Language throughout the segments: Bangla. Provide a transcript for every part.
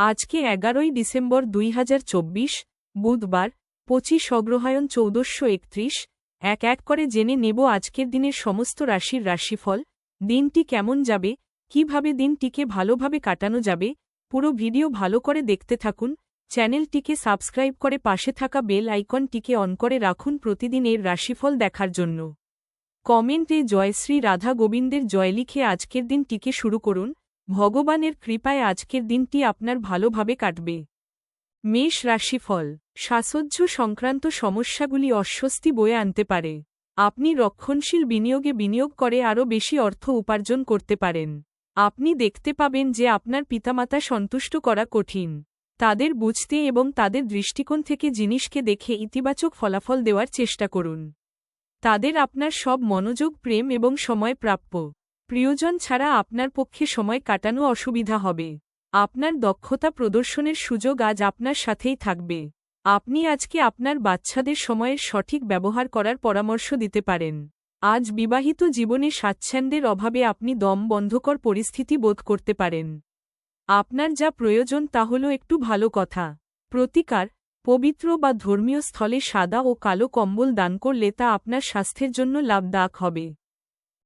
আজকে এগারোই ডিসেম্বর দুই হাজার চব্বিশ, বুধবার, পঁচিশ অগ্রহায়ণ চৌদশো একত্রিশ, এক এক করে জেনে নেব আজকের দিনের সমস্ত রাশির রাশিফল, দিনটি কেমন যাবে, কীভাবে দিনটিকে ভালোভাবে কাটানো যাবে, পুরো ভিডিও ভালো করে দেখতে থাকুন, চ্যানেলটিকে সাবস্ক্রাইব করে পাশে থাকা বেল আইকনটিকে অন করে রাখুন প্রতিদিন এর রাশিফল দেখার জন্য। কমেন্টে জয়শ্রী রাধা গোবিন্দের জয় লিখে আজকের দিনটিকে শুরু করুন ভগবানের কৃপায় আজকের দিনটি আপনার ভালোভাবে কাটবে। মেষ রাশিফল শ্বাসোজ্জ সংক্রান্ত সমস্যাগুলি অস্বস্তি বয়ে আনতে পারে। আপনি রক্ষণশীল বিনিয়োগে বিনিয়োগ করে আরও বেশি অর্থ উপার্জন করতে পারেন। আপনি দেখতে পাবেন যে আপনার পিতামাতা সন্তুষ্ট করা কঠিন। তাদের বুঝতে এবং তাদের দৃষ্টিকোণ থেকে জিনিসকে দেখে ইতিবাচক ফলাফল দেওয়ার চেষ্টা করুন। তাদের আপনার সব মনোযোগ, প্রেম এবং সময় প্রাপ্য। প্রিয়জন ছাড়া আপনার পক্ষে সময় কাটানো অসুবিধা হবে। আপনার দক্ষতা প্রদর্শনের সুযোগ আজ আপনার সাথেই থাকবে। আপনি আজকে আপনার বাচ্চাদের সময়ের সঠিক ব্যবহার করার পরামর্শ দিতে পারেন। আজ বিবাহিত জীবনে স্বাচ্ছন্দ্যের অভাবে আপনি দম বন্ধকর পরিস্থিতি বোধ করতে পারেন। আপনার যা প্রয়োজন তা হল একটু ভালো কথা। প্রতিকার, পবিত্র বা ধর্মীয় স্থলে সাদা ও কালো কম্বল দান করলে তা আপনার স্বাস্থ্যের জন্য লাভদায়ক হবে।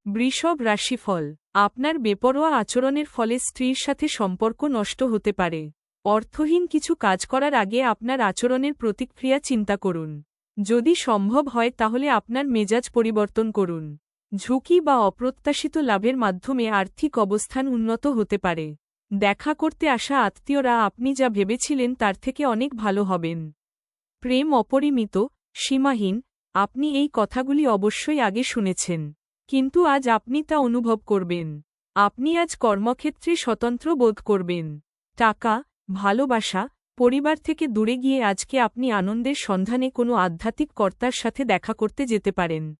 বৃষভ রাশিফল, আপনার বেপরোয়া আচরণের ফলে স্ত্রীর সাথে সম্পর্ক নষ্ট হতে পারে। অর্থহীন কিছু কাজ করার আগে আপনার আচরণের প্রতিক্রিয়া চিন্তা করুন। যদি সম্ভব হয় তাহলে আপনার মেজাজ পরিবর্তন করুন। ঝুঁকি বা অপ্রত্যাশিত লাভের মাধ্যমে আর্থিক অবস্থান উন্নত হতে পারে। দেখা করতে আসা আত্মীয়রা আপনি যা ভেবেছিলেন তার থেকে অনেক ভালো হবেন। প্রেম অপরিমিত, সীমাহীন, আপনি এই কথাগুলি অবশ্যই আগে শুনেছেন। কিন্তু আজ আপনি তা অনুভব করবেন। আপনি আজ কর্মক্ষেত্রে স্বতন্ত্র বোধ করবেন। টাকা, ভালোবাসা, পরিবার থেকে দূরে গিয়ে আজকে আপনি আনন্দের সন্ধানে কোনো আধ্যাত্মিক কর্তার সাথে দেখা করতে যেতে পারেন।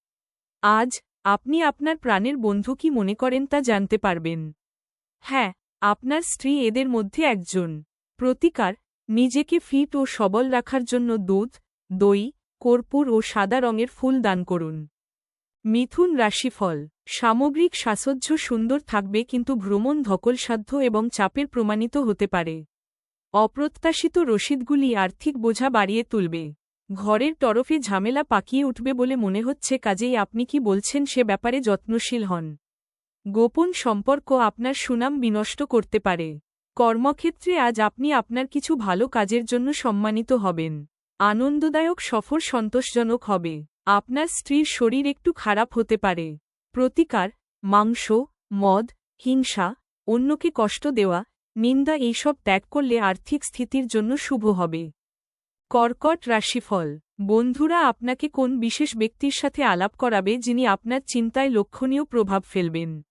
আজ, আপনি আপনার প্রাণের বন্ধু কি মনে করেন তা জানতে পারবেন। হ্যাঁ আপনার স্ত্রী এদের মধ্যে একজন। প্রতিকার, নিজেকে ফিট ও সবল রাখার জন্য দুধ, দই, কর্পূর ও সাদা রঙের ফুল দান করুন। মিথুন রাশিফল। সামগ্রিক সাসহ্য সুন্দর থাকবে কিন্তু ভ্রমণ ধকলসাধ্য এবং চাপের প্রমাণিত হতে পারে। অপ্রত্যাশিত রসিদগুলি আর্থিক বোঝা বাড়িয়ে তুলবে। ঘরের তরফে ঝামেলা পাকিয়ে উঠবে বলে মনে হচ্ছে, কাজেই আপনি কি বলছেন সে ব্যাপারে যত্নশীল হন। গোপন সম্পর্ক আপনার সুনাম বিনষ্ট করতে পারে। কর্মক্ষেত্রে আজ আপনি আপনার কিছু ভালো কাজের জন্য সম্মানিত হবেন। আনন্দদায়ক সফর সন্তোষজনক হবে। আপনার স্ত্রীর শরীর একটু খারাপ হতে পারে। প্রতিকার, মাংস, মদ, হিংসা, অন্যকে কষ্ট দেওয়া, নিন্দা এইসব ত্যাগ করলে আর্থিক স্থিতির জন্য শুভ হবে। কর্কট রাশিফল। বন্ধুরা আপনাকে কোন বিশেষ ব্যক্তির সাথে আলাপ করাবে যিনি আপনার চিন্তায় লক্ষণীয় প্রভাব ফেলবেন?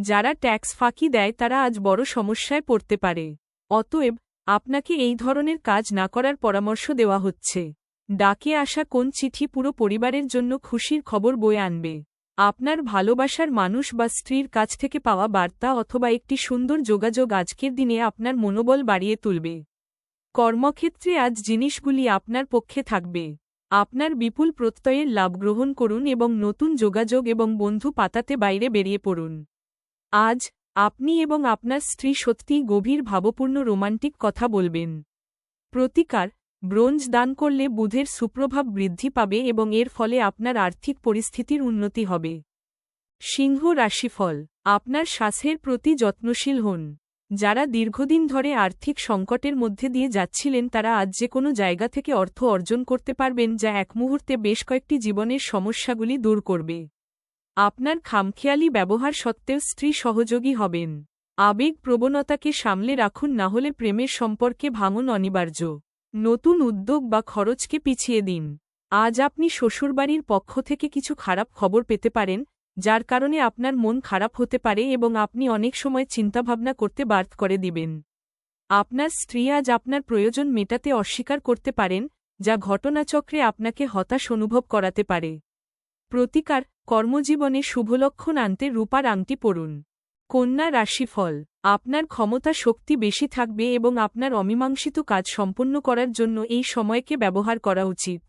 যারা ট্যাক্স ফাঁকি দেয় তারা আজ বড় সমস্যায় পড়তে পারে। অতএব, আপনাকে এই ধরনের কাজ না করার পরামর্শ দেওয়া হচ্ছে। ডাকে আসা কোন চিঠি পুরো পরিবারের জন্য খুশির খবর বয়ে আনবে? আপনার ভালোবাসার মানুষ বা স্ত্রীর কাছ থেকে পাওয়া বার্তা অথবা একটি সুন্দর যোগাযোগ আজকের দিনে আপনার মনোবল বাড়িয়ে তুলবে। কর্মক্ষেত্রে আজ জিনিসগুলি আপনার পক্ষে থাকবে। আপনার বিপুল প্রত্যয়ের লাভ গ্রহণ করুন এবং নতুন যোগাযোগ এবং বন্ধু পাতাতে বাইরে বেরিয়ে পড়ুন। আজ আপনি এবং আপনার স্ত্রী সত্যিই গভীর, ভাবপূর্ণ, রোমান্টিক কথা বলবেন। প্রতিকার ব্রোঞ্জ দান করলে বুধের সুপ্রভাব বৃদ্ধি পাবে এবং এর ফলে আপনার আর্থিক পরিস্থিতির উন্নতি হবে। সিংহ রাশিফল, আপনার শ্বাসের প্রতি যত্নশীল হন। যারা দীর্ঘদিন ধরে আর্থিক সংকটের মধ্যে দিয়ে যাচ্ছিলেন, তারা আজ যে কোনো জায়গা থেকে অর্থ অর্জন করতে পারবেন, যা এক মুহূর্তে বেশ কয়েকটি জীবনের সমস্যাগুলি দূর করবে। আপনার খামখেয়ালি ব্যবহার সত্ত্বেও স্ত্রী সহযোগী হবেন। আবেগ প্রবণতাকে সামলে রাখুন, না হলে প্রেমের সম্পর্কে ভাঙন অনিবার্য। নতুন উদ্যোগ বা খরচকে পিছিয়ে দিন। আজ আপনি শ্বশুরবাড়ির পক্ষ থেকে কিছু খারাপ খবর পেতে পারেন, যার কারণে আপনার মন খারাপ হতে পারে এবং আপনি অনেক সময় চিন্তাভাবনা করতে বার্থ করে দিবেন। আপনার স্ত্রী আজ আপনার প্রয়োজন মেটাতে অস্বীকার করতে পারেন, যা ঘটনাচক্রে আপনাকে হতাশ অনুভব করাতে পারে। প্রতিকার, কর্মজীবনে শুভলক্ষণ আনতে রূপার আংটি পড়ুন কন্যা রাশিফল, আপনার ক্ষমতা শক্তি বেশি থাকবে এবং আপনার অমীমাংসিত কাজ সম্পন্ন করার জন্য এই সময়কে ব্যবহার করা উচিত।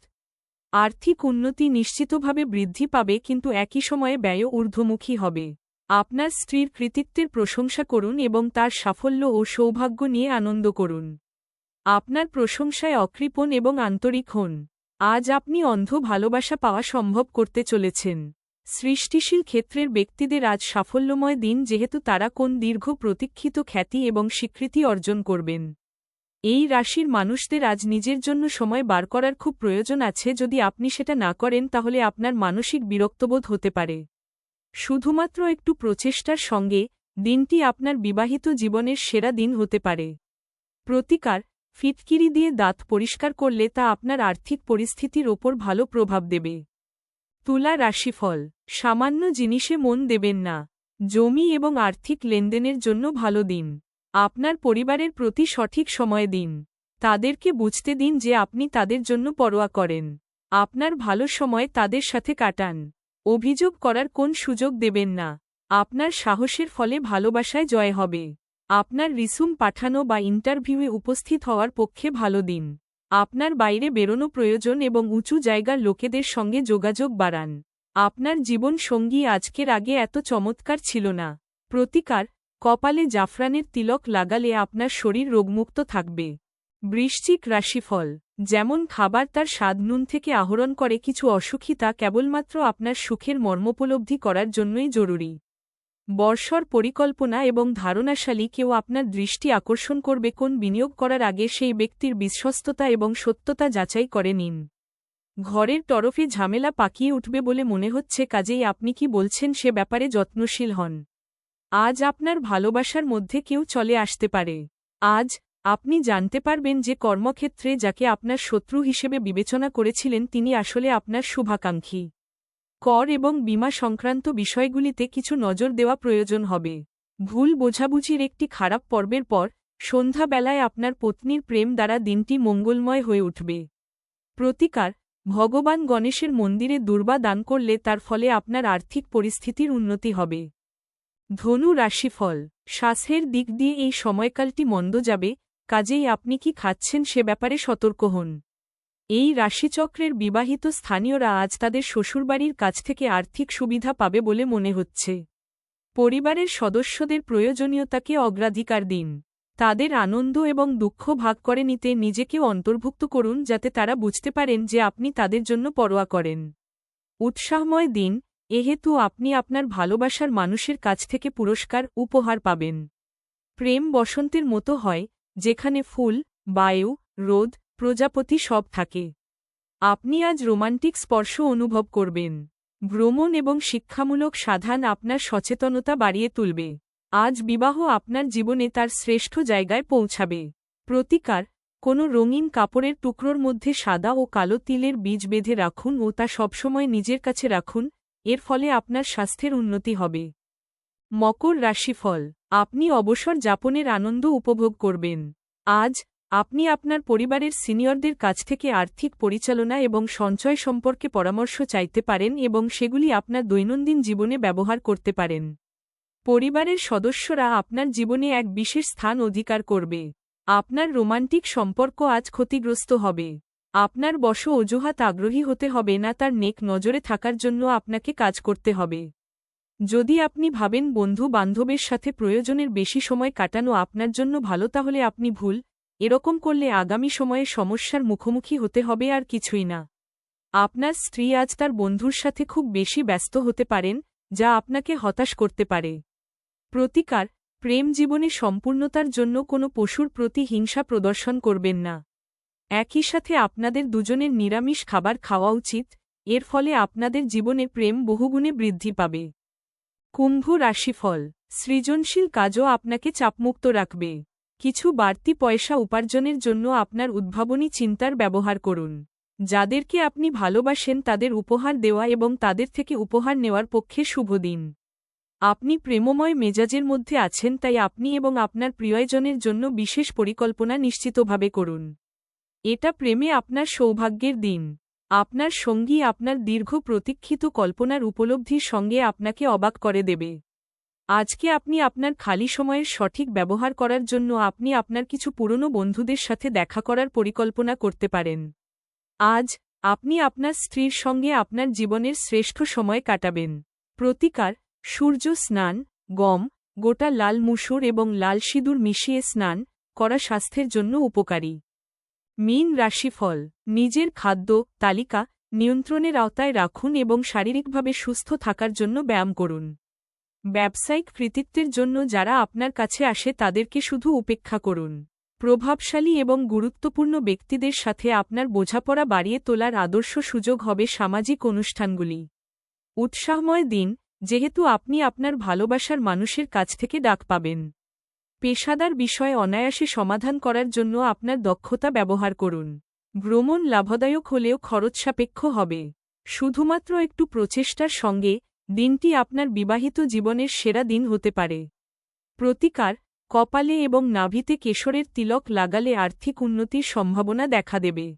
আর্থিক উন্নতি নিশ্চিতভাবে বৃদ্ধি পাবে কিন্তু একই সময়ে ব্যয় ঊর্ধ্বমুখী হবে। আপনার স্ত্রীর কৃতিত্বের প্রশংসা করুন এবং তার সাফল্য ও সৌভাগ্য নিয়ে আনন্দ করুন। আপনার প্রশংসায় অকৃপণ এবং আন্তরিক হন। আজ আপনি অন্ধ ভালোবাসা পাওয়া সম্ভব করতে চলেছেন। সৃষ্টিশীল ক্ষেত্রের ব্যক্তিদের আজ সাফল্যময় দিন যেহেতু তারা কোন দীর্ঘ প্রতীক্ষিত খ্যাতি এবং স্বীকৃতি অর্জন করবেন। এই রাশির মানুষদের আজ নিজের জন্য সময় বার করার খুব প্রয়োজন আছে। যদি আপনি সেটা না করেন, তাহলে আপনার মানসিক বিরক্তবোধ হতে পারে। শুধুমাত্র একটু প্রচেষ্টার সঙ্গে দিনটি আপনার বিবাহিত জীবনের সেরা দিন হতে পারে। প্রতিকার ফিটকিরি দিয়ে দাঁত পরিষ্কার করলে তা আপনার আর্থিক পরিস্থিতির ওপর ভালো প্রভাব দেবে। তুলা রাশিফল। সামান্য জিনিসে মন দেবেন না। জমি এবং আর্থিক লেনদেনের জন্য ভালো দিন। আপনার পরিবারের প্রতি সঠিক সময় দিন। তাদেরকে বুঝতে দিন যে আপনি তাদের জন্য পরোয়া করেন। আপনার ভালো সময় তাদের সাথে কাটান। অভিযোগ করার কোন সুযোগ দেবেন না। আপনার সাহসের ফলে ভালোবাসায় জয় হবে। আপনার রিসুম পাঠানো বা ইন্টারভিউয়ে উপস্থিত হওয়ার পক্ষে ভালো দিন। আপনার বাইরে বেরোনো প্রয়োজন এবং উঁচু জায়গার লোকেদের সঙ্গে যোগাযোগ বাড়ান। আপনার জীবন সঙ্গী আজকের আগে এত চমৎকার ছিল না। প্রতিকার, কপালে জাফরানের তিলক লাগালে আপনার শরীর রোগমুক্ত থাকবে। বৃশ্চিক রাশিফল, যেমন খাবার তার স্বাদ নুন থেকে আহরণ করে কিছু অসুখী তা কেবলমাত্র আপনার সুখের মর্মোপলব্ধি করার জন্যই জরুরি। বর্ষর পরিকল্পনা এবং ধারণাশালী কেউ আপনার দৃষ্টি আকর্ষণ করবে কোন বিনিয়োগ করার আগে সেই ব্যক্তির বিশ্বস্ততা এবং সত্যতা যাচাই করে নিন। ঘরের তরফে ঝামেলা পাকিয়ে উঠবে বলে মনে হচ্ছে, কাজেই আপনি কি বলছেন সে ব্যাপারে যত্নশীল হন। আজ আপনার ভালোবাসার মধ্যে কেউ চলে আসতে পারে। আজ আপনি জানতে পারবেন যে কর্মক্ষেত্রে যাকে আপনার শত্রু হিসেবে বিবেচনা করেছিলেন, তিনি আসলে আপনার শুভাকাঙ্ক্ষী। কর এবং বিমা সংক্রান্ত বিষয়গুলিতে কিছু নজর দেওয়া প্রয়োজন হবে। ভুল বোঝাবুঝির একটি খারাপ পর্বের পর, সন্ধ্যাবেলায় আপনার পত্নীর প্রেম দ্বারা দিনটি মঙ্গলময় হয়ে উঠবে। প্রতিকার, ভগবান গণেশের মন্দিরে দুর্বা দান করলে তার ফলে আপনার আর্থিক পরিস্থিতির উন্নতি হবে। ধনু রাশিফল শ্বাসের দিক দিয়ে এই সময়কালটি মন্দ যাবে, কাজেই আপনি কি খাচ্ছেন সে ব্যাপারে সতর্ক হন। এই রাশিচক্রের বিবাহিত স্থানীয়রা আজ তাদের শ্বশুরবাড়ির কাছ থেকে আর্থিক সুবিধা পাবে বলে মনে হচ্ছে। পরিবারের সদস্যদের প্রয়োজনীয়তাকে অগ্রাধিকার দিন। তাদের আনন্দ এবং দুঃখ ভাগ করে নিতে নিজেকেও অন্তর্ভুক্ত করুন যাতে তারা বুঝতে পারেন যে আপনি তাদের জন্য পরোয়া করেন। উৎসাহময় দিন এহেতু আপনি আপনার ভালোবাসার মানুষের কাছ থেকে পুরস্কার, উপহার পাবেন। প্রেম বসন্তের মতো হয়, যেখানে ফুল, বায়ু, রোদ প্রজাপতি সব থাকে। আপনি আজ রোমান্টিক স্পর্শ অনুভব করবেন। ভ্রমণ এবং শিক্ষামূলক সাধান আপনার সচেতনতা বাড়িয়ে তুলবে। আজ বিবাহ আপনার জীবনে তার শ্রেষ্ঠ জায়গায় পৌঁছাবে। প্রতিকার, কোনো রঙিন কাপড়ের টুকরোর মধ্যে সাদা ও কালো তিলের বীজ বেঁধে রাখুন ও তা সবসময় নিজের কাছে রাখুন, এর ফলে আপনার স্বাস্থ্যের উন্নতি হবে। মকর রাশিফল, আপনি অবসর যাপনের আনন্দ উপভোগ করবেন। আজ আপনি আপনার পরিবারের সিনিয়রদের কাছ থেকে আর্থিক পরিচালনা এবং সঞ্চয় সম্পর্কে পরামর্শ চাইতে পারেন এবং সেগুলি আপনার দৈনন্দিন জীবনে ব্যবহার করতে পারেন। পরিবারের সদস্যরা আপনার জীবনে এক বিশেষ স্থান অধিকার করবে। আপনার রোমান্টিক সম্পর্ক আজ ক্ষতিগ্রস্ত হবে। আপনার বশ অজুহাত আগ্রহী হতে হবে না তার নেক নজরে থাকার জন্য আপনাকে কাজ করতে হবে। যদি আপনি ভাবেন বন্ধু বান্ধবের সাথে প্রয়োজনের বেশি সময় কাটানো আপনার জন্য ভালো তাহলে আপনি ভুল এরকম করলে আগামী সময়ে সমস্যার মুখোমুখি হতে হবে আর কিছুই না। আপনার স্ত্রী আজ তার বন্ধুর সাথে খুব বেশি ব্যস্ত হতে পারেন, যা আপনাকে হতাশ করতে পারে। প্রতিকার, প্রেম জীবনে সম্পূর্ণতার জন্য কোনো পশুর প্রতি হিংসা প্রদর্শন করবেন না। একই সাথে আপনাদের দুজনের নিরামিষ খাবার খাওয়া উচিত, এর ফলে আপনাদের জীবনে প্রেম বহুগুণে বৃদ্ধি পাবে। কুম্ভ রাশিফল, সৃজনশীল কাজও আপনাকে চাপমুক্ত রাখবে। কিছু বাড়তি পয়সা উপার্জনের জন্য আপনার উদ্ভাবনী চিন্তার ব্যবহার করুন। যাদেরকে আপনি ভালোবাসেন তাদের উপহার দেওয়া এবং তাদের থেকে উপহার নেওয়ার পক্ষে শুভ দিন। আপনি প্রেমময় মেজাজের মধ্যে আছেন তাই আপনি এবং আপনার প্রিয়জনের জন্য বিশেষ পরিকল্পনা নিশ্চিতভাবে করুন। এটা প্রেমে আপনার সৌভাগ্যের দিন। আপনার সঙ্গী আপনার দীর্ঘ প্রতীক্ষিত কল্পনার উপলব্ধির সঙ্গে আপনাকে অবাক করে দেবে। আজকে আপনি আপনার খালি সময়ের সঠিক ব্যবহার করার জন্য আপনি আপনার কিছু পুরনো বন্ধুদের সাথে দেখা করার পরিকল্পনা করতে পারেন। আজ, আপনি আপনার স্ত্রীর সঙ্গে আপনার জীবনের শ্রেষ্ঠ সময় কাটাবেন। প্রতিকার, সূর্য স্নান, গম, গোটা লাল মুসুর এবং লাল সিঁদুর মিশিয়ে স্নান করা স্বাস্থ্যের জন্য উপকারী। মীন রাশিফল, নিজের খাদ্য, তালিকা, নিয়ন্ত্রণের আওতায় রাখুন এবং শারীরিকভাবে সুস্থ থাকার জন্য ব্যায়াম করুন। ব্যবসায়িক কৃতিত্বের জন্য যারা আপনার কাছে আসে তাদেরকে শুধু উপেক্ষা করুন। প্রভাবশালী এবং গুরুত্বপূর্ণ ব্যক্তিদের সাথে আপনার বোঝাপড়া বাড়িয়ে তোলার আদর্শ সুযোগ হবে সামাজিক অনুষ্ঠানগুলি। উৎসাহময় দিন, যেহেতু আপনি আপনার ভালোবাসার মানুষের কাছ থেকে ডাক পাবেন। পেশাদার বিষয়ে অনায়াসে সমাধান করার জন্য আপনার দক্ষতা ব্যবহার করুন। ভ্রমণ লাভদায়ক হলেও খরচসাপেক্ষ হবে। শুধুমাত্র একটু প্রচেষ্টার সঙ্গে দিনটি আপনার বিবাহিত জীবনের সেরা দিন হতে পারে। প্রতিকার, কপালে এবং নাভিতে কেশরের তিলক লাগালে আর্থিক উন্নতির সম্ভাবনা দেখা দেবে।